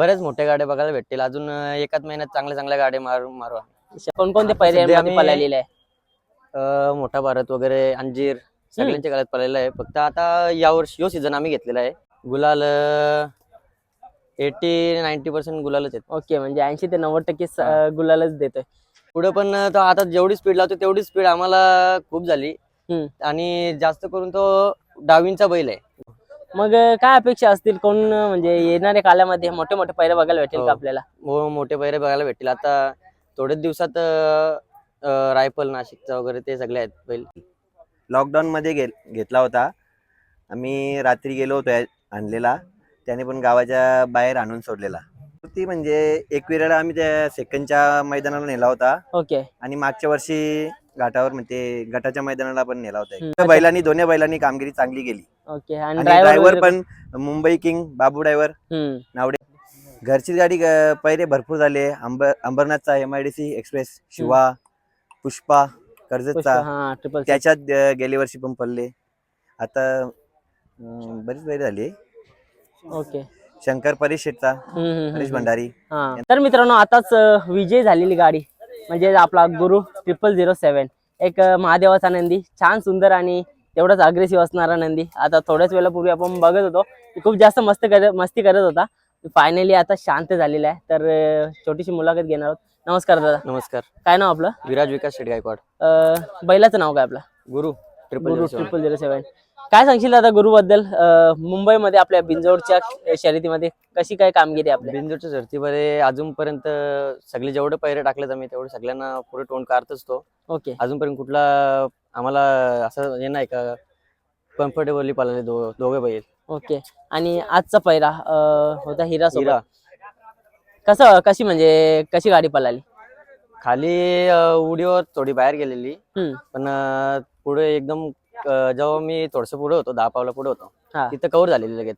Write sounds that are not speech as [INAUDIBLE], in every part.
बऱ्याच मोठ्या गाड्या बघायला भेटतील. अजून एकाच महिन्यात चांगल्या चांगल्या गाड्या मारू मारू. कोणकोणते सध्या पैरे आम्ही- पळालेले आहे? अं, मोठा भारत वगैरे अंजीर सगळ्यांच्या गाड्यात पळालेला आहे. फक्त आता यावर्षी यो सीझन आम्ही घेतलेला आहे. गुलाल एटी नाईन्टी पर्सेंट गुलालच आहेत. ओके म्हणजे ऐंशी ते नव्वद टक्के गुलालच देतोय. पुढे पण तो आता जेवढी स्पीड लावतो तेवढी स्पीड आम्हाला खूप झाली. आणि जास्त करून तो डावींचा बैल आहे. मग काय अपेक्षा असतील? कोण म्हणजे येणाऱ्या कालामध्ये मोठे मोठे पैरे बघायला भेटेल हो. का आपल्याला? मो- मोठे पैरे बघायला भेटतील. आता थोड्याच दिवसात अं, रायफल नाशिकचा वगैरे ते सगळे आहेत बैल. लॉकडाऊन मध्ये घे घेतला होता. आम्ही रात्री गेलो होतो या- आणलेला. त्याने पण गावाच्या बाहेर आणून सोडलेला. ती म्हणजे एकविराला आम्ही त्या सेकंडच्या मैदानाला नेला होता. ओके. आणि मागच्या वर्षी घाटावर म्हणजे गटाच्या मैदानाला पण नेला होता हम्म. त्या बैलांनी दोन्ही बैलांनी कामगिरी चांगली केली. ओके आणि आणि ड्रायव्हर ड्रायव्हर पण मुंबई किंग बाबू ड्रायव्हर नावडे. घरची गाडी अं, पहिले भरपूर झाले. Ambar अंबरनाथचा M I D C express Shiva Pushpa कर्जतचा. हा ट्रिपल त्याच्यात अं, गेल्या वर्षी पण पडले. आता अं, बरीच बैल झाली. ओके शंकर परेश शेटचा हम्म, हम्म, हम्म, हरीश हम्म. भंडारी. हा. तर मित्रांनो आताच अं, विजय झालेली गाडी. म्हणजे आपला गुरु ट्रिपल झिरो सेवन एक अं, महादेवाचा नंदी. छान सुंदर आणि तेवढाच अग्रेसिव्ह असणारा नंदी. आता थोड्याच वेळापूर्वी आपण बघत होतो खूप जास्त मस्त करत मस्ती करत होता. फायनली आता शांत झालेला आहे. तर छोटीशी मुलाखत घेणार आहोत. नमस्कार दादा. नमस्कार. काय नाव आपलं? विराज विकास शेट गायकवाड. बैलाचं नाव काय आपलं? गुरु ट्रिपल गुरु ट्रिपल झिरो सेवन काय सांगशील दादा गुरु बद्दल मुंबईमध्ये आपल्या बिंजोडच्या शर्यतीमध्ये कशी काय कामगिरी आहे आपल्या? बिंदूच्या धर्तीमध्ये अजूनपर्यंत सगळे जेवढे पैरे टाकलेत आम्ही तेवढे सगळ्यांना पुढे तोंड काढतच तो. ओके. अजूनपर्यंत कुठला आम्हाला असं हे नाही का कम्फर्टेबली पाळले दो दोघे बैल. ओके. आणि आजचा अं, होता हिरा सोबत हिरा. कसं कशी म्हणजे कशी गाडी पळाली? खाली अं, उडीवर थोडी बाहेर गेलेली. हम्म. पण अं, पुढे एकदम अं, जेव्हा मी थोडस पुढे होतो दहा पावला पुढे होतो हा. तिथं कव्हर झालेली लगेच.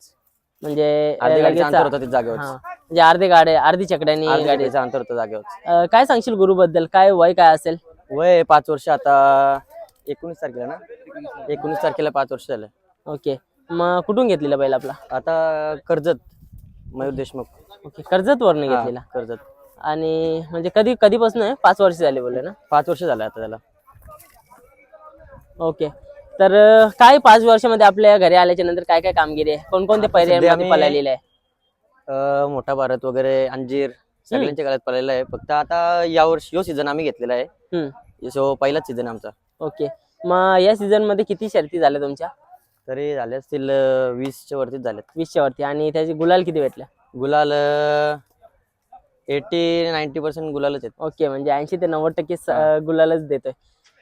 म्हणजे अर्धी अं, गाडीचं लगेच- अंतर होतं तिथे जागेवर हा. म्हणजे अर्धे गाड्या अर्धी चकड्यानी अर्धी गाडी गाडीचं अंतर होतं जागेवर अं, काय सांगशील गुरु बद्दल काय वय काय असेल? वय पाच वर्ष आता एकोणीस तारखेला ना? एकोणीस तारखेला पाच वर्ष झालं. ओके. मग कुठून घेतलेला बैल आपला? आता कर्जत मयूर देशमुख. ओके. कर्जत वरनं हा, घेतलेला? कर्जत. आणि म्हणजे कधी कधीपासून आहे? पाच वर्ष झाले बोलले ना? पाच वर्ष झालं आता त्याला. ओके. तर अं, काय पाच वर्षामध्ये आपल्या घरी आल्याच्यानंतर काय काय कामगिरी आहे? कोणकोणते आम्ही- पळालेले आहे? अं, मोठा भारत वगैरे अंजीर सगळ्यांच्या गळ्यात पडलेला आहे. फक्त आता यावर्षी यो सीझन आम्ही घेतलेला आहे. हम्म. सो पहिलाच सीझन आमचा. ओके. मग या सीझनमध्ये किती शर्ती झाल्या तुमच्या? तरी झाले असतील अं, वीसच्या वरतीच झालेत. वीसच्या वरती. आणि त्याचे गुलाल किती भेटल्या? गुलाल एटी नाईन्टी पर्सेंट गुलालच आहेत. ओके म्हणजे ऐंशी ते नव्वद टक्के स- अं, गुलालच देतोय.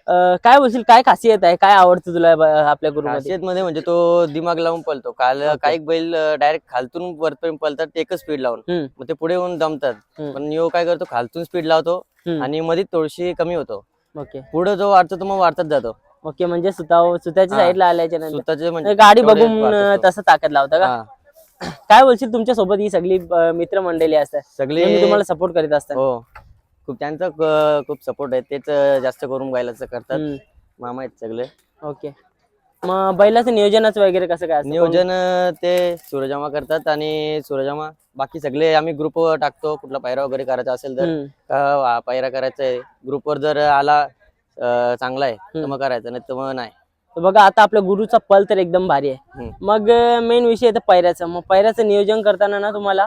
अं, काय बोलशील काय खासियत आहे? काय आवडतं तुला ब- आपल्या गुरुमध्ये खासियत मध्ये म्हणजे तो दिमाग लावून पळतो. काल. काही बैल डायरेक्ट खालतून वरपर्यंत पळतात एकच स्पीड लावून. हम्म. मग ते पुढे येऊन दमतात. हम्म. पण यो काय करतो खालतून स्पीड लावतो हम्म. आणि मध्ये थोडीशी कमी होतो. ओके. पुढे जो वाढतो तो मग वाढतच जातो. ओके म्हणजे सुताव सुताच्या हा. साईडला आल्याच्यानंतर. स्वतःचे म्हणजे गाडी तेवढे बघून वाढतो अं, तो. तसं ताकद लावता का? हा. काय बोलशील तुमच्यासोबत ही सगळी अं, मित्रमंडळी असतात सगळे नेहमी तुम्हाला सपोर्ट करीत असतात. हो. खूप त्यांचा क- खूप सपोर्ट आहे तेच अं, जास्त करून बैलाचं करतात. हम्म. मामा आहेत सगळे. ओके. मग बैलाचं नियोजनाचं वगैरे कसं काय असतं? नियोजन अं, ते सूरजामा करतात आणि सूरजामा बाकी सगळे आम्ही ग्रुपवर टाकतो कुठला पायरा वगैरे करायचा असेल तर हम्म. का पायरा करायचा आहे ग्रुपवर जर आला अं, चांगला आहे तर. मग करायचं नाही तर मग नाही तर बघा आता आपल्या गुरुचा पल तर एकदम भारी आहे हम्म. मग मेन विषय आहे पैऱ्याचं मग पैऱ्याचं नियोजन करताना ना तुम्हाला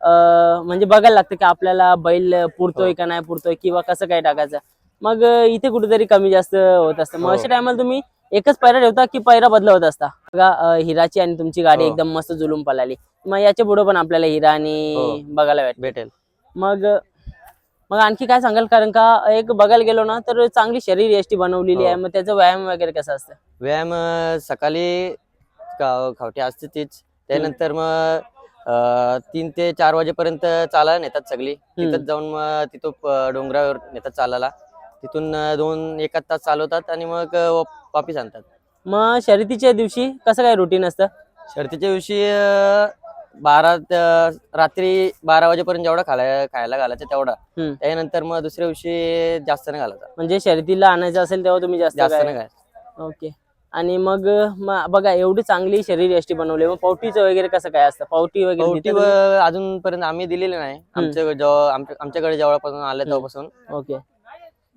अं, म्हणजे बघायला लागतं की आपल्याला बैल पुरतोय हो. का नाही पुरतोय किंवा कसं काय टाकायचं मग इथे कुठेतरी कमी जास्त होत असतं. मग हो. अशा टायमाला तुम्ही एकच पैरा ठेवता की पैरा बदलवत असता? बघा हिराची आणि तुमची गाडी हो. एकदम मस्त जुलूम पळाली. मग याच्यापुढे पण आपल्याला हिरा आणि हो. बघायला भेट भेटेल. मग मग आणखी काय सांगाल? कारण का एक बघायला गेलो ना तर चांगली शरीर यष्टी बनवलेली. आहे. मग त्याचा व्यायाम वगैरे कसा असतं? व्यायाम सकाळी खावटी असते तीच. त्यानंतर मग तीन ते चार वाजेपर्यंत चालायला नेतात सगळी. तिथं जाऊन मग तिथं डोंगरावर नेतात चालायला. तिथून दोन एकाच तास चालवतात आणि मग वापिस आणतात. मग शर्यतीच्या दिवशी कसं काय रुटीन असतं? शर्तीच्या दिवशी बारा रात्री बारा वाजेपर्यंत जेवढा खायला खायला घालायचं तेवढा. त्यानंतर मग दुसऱ्या दिवशी जास्त नाही घालायचा. म्हणजे शर्यतीला आणायचं असेल तेव्हा तुम्ही जास्त जास्त नाही घालायचं ओके. आणि मग बघा एवढी चांगली शरीर यष्टी बनवली. मग पावटीचं वगैरे कसं काय असतं? पावटी वगैरे? अजूनपर्यंत आम्ही दिलेली नाही. आमच्या- आमच्याकडे जेव्हापासून आले तेव्हापासून. ओके.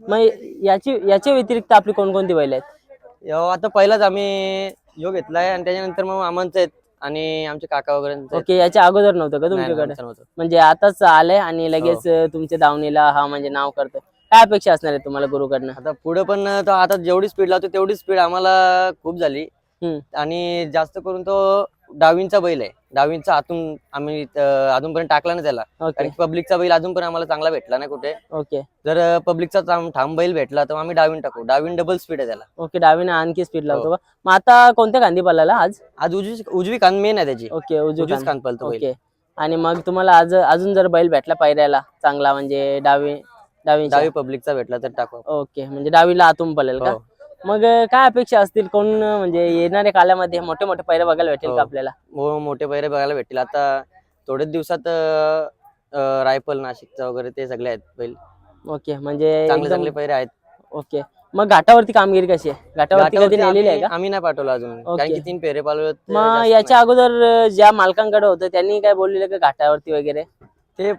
मग याची याच्या व्यतिरिक्त आपली कोणकोणती बैल आहेत आता पहिलाच आम्ही योग घेतलाय आणि त्याच्यानंतर मग मामांचे आहेत आणि आमचे काका वगैरे. ओके याच्या अगोदर नव्हतं का तुमच्याकडे. म्हणजे आताच आलंय आणि लगेच हो. अं, तुमच्या दावणीला हा म्हणजे नाव करतोय काय अपेक्षा असणार आहे तुम्हाला गुरुकडनं आता पुढे पण तो आता जेवढी स्पीड लावतो तेवढी स्पीड आम्हाला खूप झाली. आणि जास्त करून तो डावींचा बैल आहे. डावींचा आतून आम्ही अं, अजूनपर्यंत टाकला नाही त्याला. ओके. कारण पब्लिकचा बैल अजून पण आम्हाला चांगला भेटला नाही कुठे. ओके. जर पब्लिकचा ठाम बैल भेटला तर आम्ही डावीन टाकू. डावीन डबल स्पीड आहे त्याला. ओके डावीने आणखी स्पीड हो. लावतो का मग आता कोणत्या गांधी पळाला आज? आज उजवी उजवी कान मेन आहे त्याची. ओके उजवी उजवीच कान. बैल. ओके. आणि मग तुम्हाला आज अजून जर बैल भेटला पायऱ्याला चांगला म्हणजे डावी डावी डावी पब्लिकचा भेटला तर टाकू ओके म्हणजे डावीला आतून पळेल का? हो. मग काय अपेक्षा असतील? कोण म्हणजे येणाऱ्या कालामध्ये मोठे मोठे पैरे बघायला भेटेल हो. का आपल्याला? मो- मोठे पैरे बघायला भेटतील. आता थोड्याच दिवसात अं, रायफल नाशिकचा वगैरे ते सगळे आहेत बैल. ओके म्हणजे चांगले एकदम- चांगले पैरे आहेत. ओके. मग घाटावरती कामगिरी कशी आहे? घाटावरती कधी घाटावरती नेलेली आहे आम्ही का? आम्ही नाही पाठवलं अजून. ओके. कारण की तीन पेरे पालवले ते मग जास्त याच्या अगोदर अं, ज्या मालकांकडे होतं त्यांनी काय बोललेलं का घाटावरती वगैरे? नाही. ते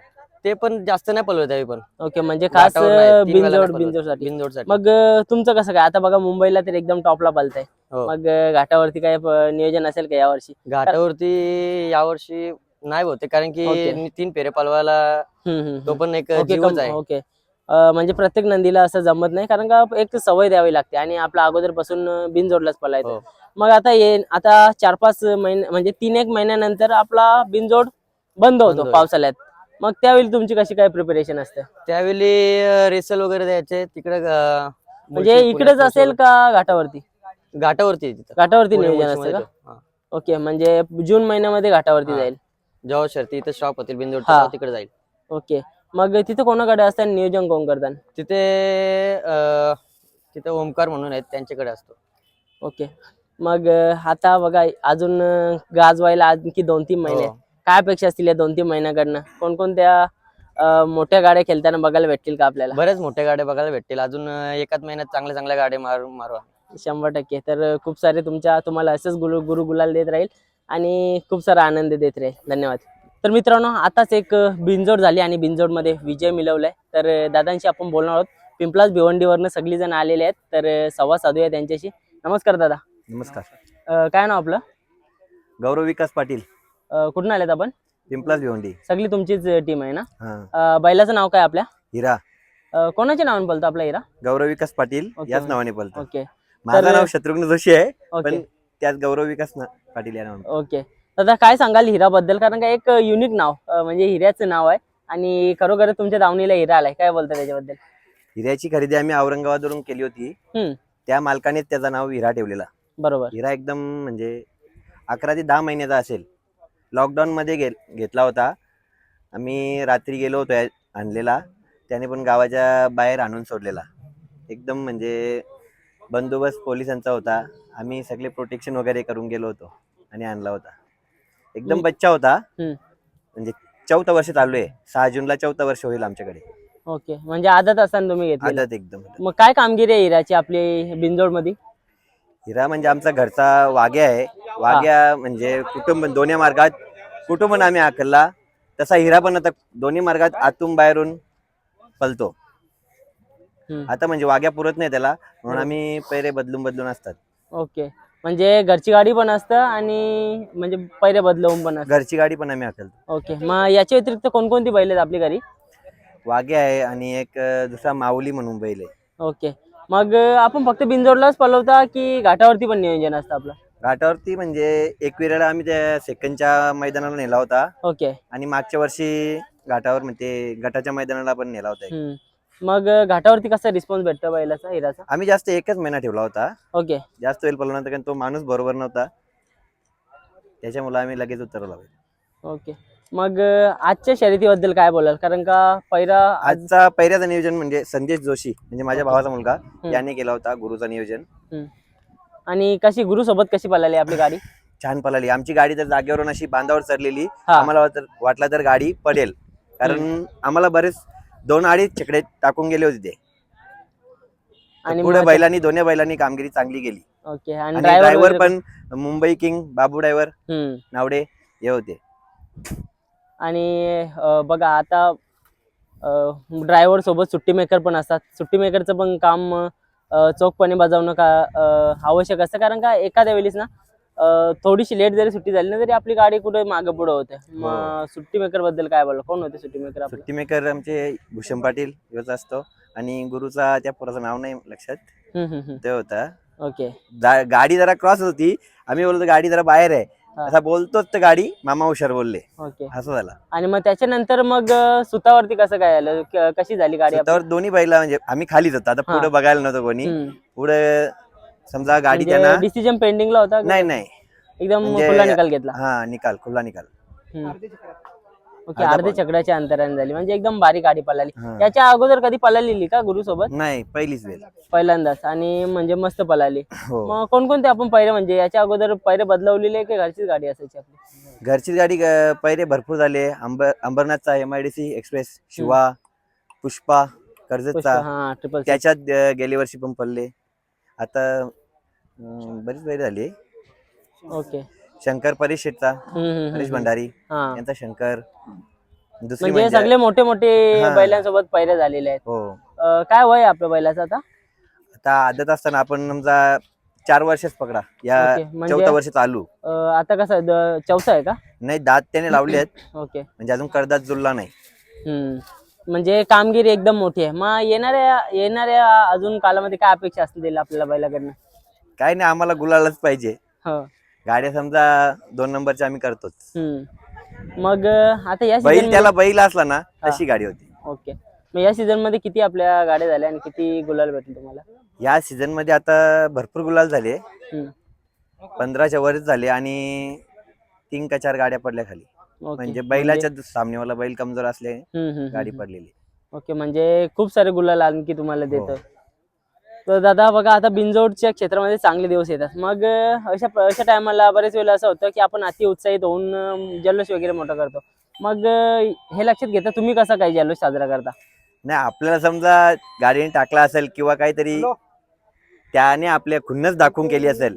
ते पण जास्त नाही पलवत त्यावेळी पण ओके म्हणजे खास नाही, तीन वेळा बिनजोड नाही. बिनजोडसाठी बिनजोडसाठी मग अं, तुमचं कसं काय आता बघा मुंबईला तर एकदम टॉपला पलतंय हो. मग अं, घाटावरती काय प- नियोजन असेल का यावर्षी घाटावरती यावर्षी नाही होते कारण की. मी तीन पेरे पालवायला हम्म, हम्म, तो हम्म. पण एक ओके जीवच कम- आहे ओके अं, म्हणजे प्रत्येक नंदीला असं जमत नाही कारण का एक सवय द्यावी लागते आणि आपला अगोदरपासून अं, बिनजोडलाच पळायचं हो. मग आता ये आता चार पाच महिने म्हणजे तीन एक महिन्यानंतर आपला बिनजोड बंद होतो होईल. पावसाळ्यात मग त्यावेळी तुमची कशी काय प्रिपरेशन असते त्यावेळी रेसल वगैरे द्यायचे तिकडे म्हणजे इकडेच असेल का घाटावरती घाटावरती घाटावरती नियोजन असतं का. ओके म्हणजे जून महिन्यामध्ये घाटावरती. जाईल जेव्हा शर्ती इथं शॉप होतील बिंदोड हा. तिकडे जाईल ओके मग तिथे कोणाकडे असतं आणि नियोजन कोण करतात तिथे तिथे ओमकार म्हणून आहेत त्यांच्याकडे असतो ओके मग आता बघा अजून गाजवायला आणखी दोन तीन महिने आहेत. हो. काय अपेक्षा असतील या दोन तीन महिन्याकडनं? कोणकोणत्या मोठ्या गाड्या खेळताना बघायला भेटतील का आपल्याला? बरेच मोठ्या गाड्या बघायला भेटतील. अजून एकाच महिन्यात चांगल्या चांगल्या गाड्या मारू मारू शंभर टक्के. तर खूप सारे तुमच्या तुम्हाला असंच गुरु गुरु गुलाल देत राहील आणि खूप सारा आनंद देत राहील. धन्यवाद. तर मित्रांनो आताच एक अं, बिनजोड झाली आणि बिनजोडमध्ये विजय मिळवलाय. तर दादांशी आपण बोलणार आहोत. पिंपलास भिवंडीवरनं सगळी जण आलेले आहेत. तर संवाद साधूया त्यांच्याशी. नमस्कार दादा. नमस्कार. काय नाव आपलं? गौरव विकास पाटील. कुठून आलेत आपण? पिंपलास भिवंडी. सगळी तुमचीच टीम आहे ना? हा. अं, बैलाचं नाव काय आपल्या? हिरा. अं, कोणाच्या नावाने बोलतो आपला हिरा? गौरव विकास पाटील ओके. याच नावाने बोलतो. ओके. माझं तर- नाव शत्रुघ्न जोशी आहे ओके. पण त्यात गौरव विकास ना- पाटील या नावाने. ओके. दादा काय सांगाल हिराबद्दल? कारण का एक युनिक नाव अं, म्हणजे हिऱ्याचं नाव आहे. आणि खरोखर तुमच्या दावणीला हिरा आलाय. काय बोलता त्याच्याबद्दल? हिऱ्याची खरेदी आम्ही औरंगाबादवरून केली होती. हम्म. त्या मालकानेच त्याचं नाव हिरा ठेवलेला. बरोबर. हिरा एकदम म्हणजे अकरा ते दहा महिन्याचा असेल. लॉकडाऊन मध्ये घे घेतला होता. आम्ही रात्री गेलो होतो आणलेला. त्याने पण गावाच्या बाहेर आणून सोडलेला. एकदम म्हणजे बंदोबस्त पोलिसांचा होता. आम्ही सगळे प्रोटेक्शन वगैरे करून गेलो होतो आणि आणला होता. एकदम. बच्चा होता. म्हणजे चौथा वर्ष चालू आहे. सहा जूनला चौथा वर्ष होईल आमच्याकडे. ओके. म्हणजे आदत असताना तुम्ही घेतले आदत एकदम. मग काय कामगिरी आहे हिराची आपली बिंजोडमध्ये हिरा म्हणजे आमचा घरचा वाघ्या आहे. वाघ्या म्हणजे कुटुंब दोन्ही मार्गात कुटुंब आम्ही आखला तसा हिरा पण आता दोन्ही मार्गात आतून बाहेरून पलतो. आता म्हणजे वाघ्या पुरत नाही त्याला म्हणून. आम्ही पैरे बदलून बदलून असतात. ओके. म्हणजे घरची गाडी पण असतं आणि म्हणजे पैरे बदलवून पण असतं. घरची गाडी पण आम्ही आखलतो ओके. मग याच्या व्यतिरिक्त कोणकोणती बैल आहेत आपली घरी? वाघ्या आहे आणि एक दुसरा माऊली म्हणून बैल आहे. ओके. मग आपण फक्त बिंजोडलाच पलवता की घाटावरती पण नियोजन असतं आपलं? घाटावरती म्हणजे एक विराला आम्ही त्या सेकंडच्या मैदानाला नेला होता. ओके. आणि मागच्या वर्षी घाटावर म्हणजे गटाच्या मैदानाला पण नेला होता एक. हम्म. मग घाटावरती कसा रिस्पॉन्स भेटतो बैलाचा हिराचा? आम्ही जास्त एकच महिना ठेवला होता. ओके. जास्त वेळ पळवला नव्हता कारण तो माणूस बरोबर नव्हता. त्याच्यामुळे आम्ही लगेच उतरवला ओके. मग आजच्या शर्यतीबद्दल काय बोलाल? कारण का पहिला आज आजचा पहिल्याचं नियोजन म्हणजे संदेश जोशी म्हणजे माझ्या. भावाचा मुलगा याने केला होता गुरुचा नियोजन. आणि कशी गुरु सोबत कशी पळाली आपली गाडी? छान पळाली. आमची गाडी तर जागेवरून अशी बांधावर चढलेली. हा. आम्हाला वाटलं- वाटलं तर गाडी पडेल. कारण आम्हाला बरेच दोन अडीच छकडे टाकून गेले होते ते. आणि पुढे मग- बैलांनी दोन्ही बैलांनी कामगिरी चांगली केली. ओके. आणि आणि ड्रायव्हर ड्रायव्हर पण मुंबई किंग बाबू ड्रायव्हर नावडे हे होते. आणि अं, बघा आता ड्रायव्हर सोबत सुट्टी मेकर पण असतात. सुट्टी मेकरचं पण काम अं, चोखपणे बजावणं का आवश्यक असतं. कारण का एखाद्या वेळेस ना थोडीशी लेट जरी सुट्टी झाली ना तरी आपली गाडी कुठे मागे पुढे होते. मग सुट्टी मेकरबद्दल काय बोलला कोण होते सुट्टी मेकर सुट्टी मेकर आमचे भूषण पाटील असतो. आणि गुरुचा त्या पोराचं नाव नाही लक्षात. ते होता. ओके. गाडी जरा क्रॉस होती. आम्ही बोलतो गाडी जरा बाहेर आहे. हा. असा बोलतोच तर गाडी मामा हुशार बोलले ओके असं झालं आणि मग त्याच्यानंतर मग अं, सुतावरती कसं काय आलं क- कशी झाली गाडी आपली? स्वतःवर दोन्ही बैला म्हणजे आम्ही खालीच होतो आता. पुढे बघायला नव्हतं कोणी हम्म. पुढे समजा गाडी म्हणजे त्यांना डिसिजन पेंडिंगला होता का? नाही नाही एकदम म्हणजे- खुला निकाल घेतला हा निकाल खुला निकाल हम्म. ओके अर्धा चकड्याच्या अंतराने झाली. म्हणजे एकदम बारीक गाडी पळाली. हा. त्याच्या अगोदर कधी पळालेली का गुरु सोबत नाही पहिलीच वेळ. पहिल्यांदाच. आणि म्हणजे मस्त पळाली. हो. मग कोणकोणते आपण पैरे म्हणजे याच्या अगोदर पैरे बदलवलेले की घरचीच गाडी असायची आपली? घरचीच गाडी पहिले भरपूर झाले. Ambar अंबरनाथचा M I D C express Shiva Pushpa कर्जतचा. हा ट्रिपल त्याच्यात अं, गेल्या वर्षी पण पडले. आता अं, बरीच वेळ झाली. ओके. शंकर परेश हम्म. भंडारी हा. यांचा शंकर. दुसरी म्हणजे म्हणजे सगळे मोठे मोठे हा. बैलांसोबत पैरे झालेले आहेत. हो. अं, काय वय आहे आपल्या बैलाचं आता? आता आदत असताना आपण समजा चार वर्षच पकडा. या ओके, म्हणजे- चौथा वर्ष चालू अं, आता कसं द- चौथा आहे का? नाही दात त्याने लावले आहेत. [CLEARS THROAT] ओके. म्हणजे अजून करदात जुळला नाही. हम्म. म्हणजे कामगिरी एकदम मोठी आहे. मग येणाऱ्या येणाऱ्या अजून कालामध्ये काय अपेक्षा असतील आपल्याला बैलाकडनं? काय नाही आम्हाला गुलालच पाहिजे. हो. गाड्या समजा दोन नंबरच्या आम्ही करतोच हम्म. मग अं, आता या बैल सीझन त्याला बैल असला ना तशी गाडी होती ओके मग या सीझनमध्ये किती आपल्या गाड्या झाल्या आणि किती गुलाल भेटले तुम्हाला या सीझनमध्ये आता भरपूर गुलाल झाले हम्म. पंधराच्या वरच झाले आणि तीन का चार गाड्या पडल्या खाली ओके. म्हणजे बैलाच्या सामनेवाला बैल कमजोर असले हम्म, हम्म, गाडी हम्म. पडलेली ओके म्हणजे खूप सारे गुलाल आणखी तुम्हाला हो. देतो तर दादा बघा आता बिनजोडच्या क्षेत्रामध्ये चांगले दिवस येतात. मग अशा अशा टायमाला बरेच वेळेला असं होतं की आपण अति उत्साहित होऊन जल्लोष वगैरे मोठा करतो. मग हे लक्षात घेता तुम्ही कसा काय जल्लोष साजरा करता? नाही आपल्याला समजा गाडीने टाकला असेल किंवा काहीतरी त्याने आपल्या खुन्नच दाखवून केली असेल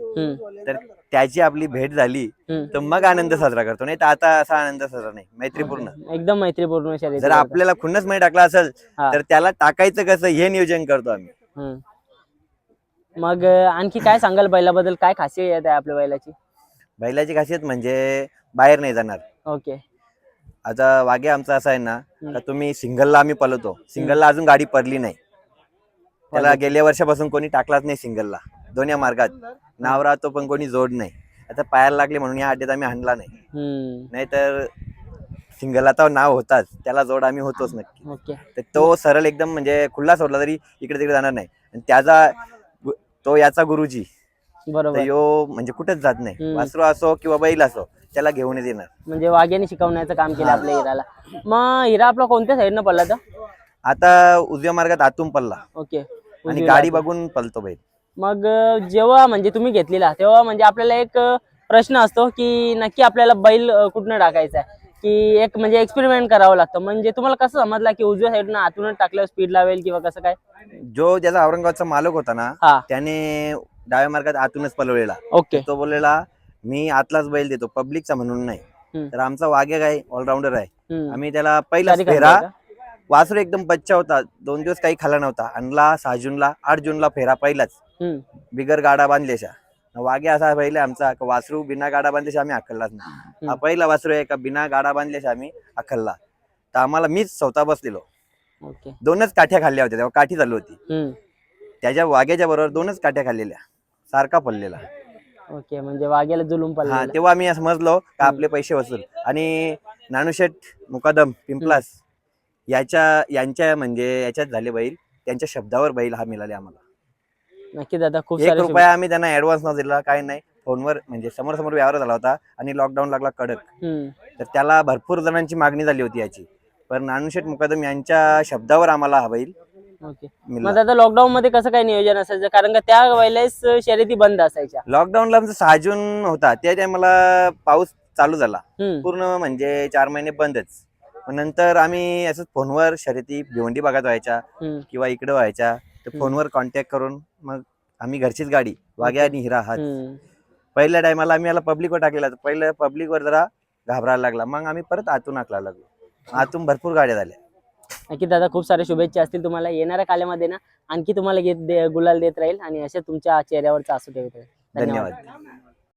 तर त्याची आपली भेट झाली. तर मग आनंद साजरा करतो. नाही तर आता असा आनंद साजरा नाही मैत्रीपूर्ण. एकदम मैत्रीपूर्ण जर. आपल्याला खुन्नच मध्ये टाकला असेल. तर त्याला टाकायचं कसं हे नियोजन करतो आम्ही. मग आणखी काय सांगाल बैलाबद्दल? काय खासियत आहे आपल्या बैलाची? बैलाची खासियत म्हणजे बाहेर नाही जाणार. ओके. आता वागे आमचा असा आहे ना का तुम्ही सिंगलला आम्ही पळवतो सिंगलला अजून गाडी पडली नाही. त्याला गेल्या वर्षापासून कोणी टाकलाच नाही सिंगलला. दोन्ही मार्गात. नाव राहतो पण कोणी जोड नाही. आता पायाला लागले म्हणून या अड्ड्यात आम्ही हाणला नाही. नाहीतर सिंगलला तर नाव होताच. त्याला जोड आम्ही होतोच नक्की. तर तो सरळ एकदम म्हणजे खुल्ला सोडला तरी इकडे तिकडे जाणार नाही. आणि त्याचा तो याचा गुरुजी. तर बरोबर यो म्हणजे कुठेच जात नाही. हम्म. वासरू असो किंवा बैल असो त्याला घेऊनच येणार. म्हणजे वाघ्याने शिकवण्याचं काम केलं आपल्या हिराला मग हिरा आपला कोणत्या साईडनं पडला तर आता उजव्या मार्गात आतून पडला. ओके. आणि गाडी. बघून पलतो बैल. मग अं, जेव्हा म्हणजे तुम्ही घेतलेला तेव्हा म्हणजे आपल्याला एक अं, प्रश्न असतो की नक्की आपल्याला बैल अं, कुठनं टाकायचा आहे? की एक म्हणजे एक्सपेरिमेंट करावं लागतं. म्हणजे तुम्हाला कसं समजला की उजव्या साईडनं आतूनच टाकल्यावर स्पीड लावेल किंवा कसं काय? जो ज्याचा औरंगाबादचा मालक होता ना हा. त्याने डाव्या मार्गात आतूनच पलवलेला. ओके. तो बोललेला मी आतलाच बैल देतो पब्लिकचा म्हणून नाही. तर आमचा वाघे काय ऑलराऊंडर आहे. हम्म. आम्ही त्याला खांदे फेरा का? वासरू एकदम बच्चा होता. दोन दिवस काही खाला नव्हता. आणला सहा जूनला आठ जूनला फेरा पहिलाच. हम्म. बिगर गाडा बांधल्याशा. वाघे असा पहिले आमचा का वासरू बिना गाडा बांधल्याशा आम्ही अकललाच नाही. हा पहिला वासरू आहे का बिना गाडा बांधल्याशा आम्ही अकलला तर आम्हाला मीच स्वतः बसलेलो. ओके. दोनच काठ्या खाल्ल्या होत्या तेव्हा काठी चालू होती. त्याच्या वाघ्याच्या बरोबर दोनच काठ्या खाल्लेल्या सारखा पडलेला. ओके म्हणजे वाघ्याला जुलूम पडला तेव्हा आम्ही समजलो का आपले पैसे वसूल. आणि नानुशेठ मुकादम पिंपलास याच्या यांच्या म्हणजे याच्यात झाले बैल त्यांच्या शब्दावर बैल हा मिळाले आम्हाला. नक्की दादा खूप एक सारे रुपया आम्ही त्यांना ऍडव्हान्स न दिला काय नाही. फोनवर म्हणजे समोर समोर व्यवहार झाला होता आणि लॉकडाऊन लागला कडक. हम्म. तर त्याला भरपूर जणांची मागणी झाली होती याची. पण नानुशेठ मुकादम यांच्या शब्दावर आम्हाला हा बैल ओके. मिळाला मग आता लॉकडाऊन मध्ये कसं काय नियोजन असायचं? कारण का त्या वेळेस शर्यती बंद असायच्या. लॉकडाऊनला आमचा सहा जून होता. त्या टायमाला पाऊस चालू झाला. हम्म. पूर्ण म्हणजे चार महिने बंदच. मग नंतर आम्ही असंच फोनवर शर्यती भिवंडी भागात व्हायच्या हम्म. किंवा इकडे व्हायच्या. तर हम्म. फोनवर कॉन्टॅक्ट करून मग आम्ही घरचीच गाडी वाघ्या आणि हिरा हा. पहिल्या टायमाला आम्ही याला पब्लिकवर टाकलेला पहिल्या पब्लिकवर जरा घाबरायला लागला. मग आम्ही परत आतून आखला लागलो. आतून भरपूर गाड्या झाल्या. नक्की दादा खूप साऱ्या शुभेच्छा असतील तुम्हाला. येणाऱ्या काल्यामध्ये ना आणखी तुम्हाला घेत गुलाल देत राहील आणि अशा तुमच्या चेहऱ्यावरचा असू ठेवत राहील. धन्यवाद.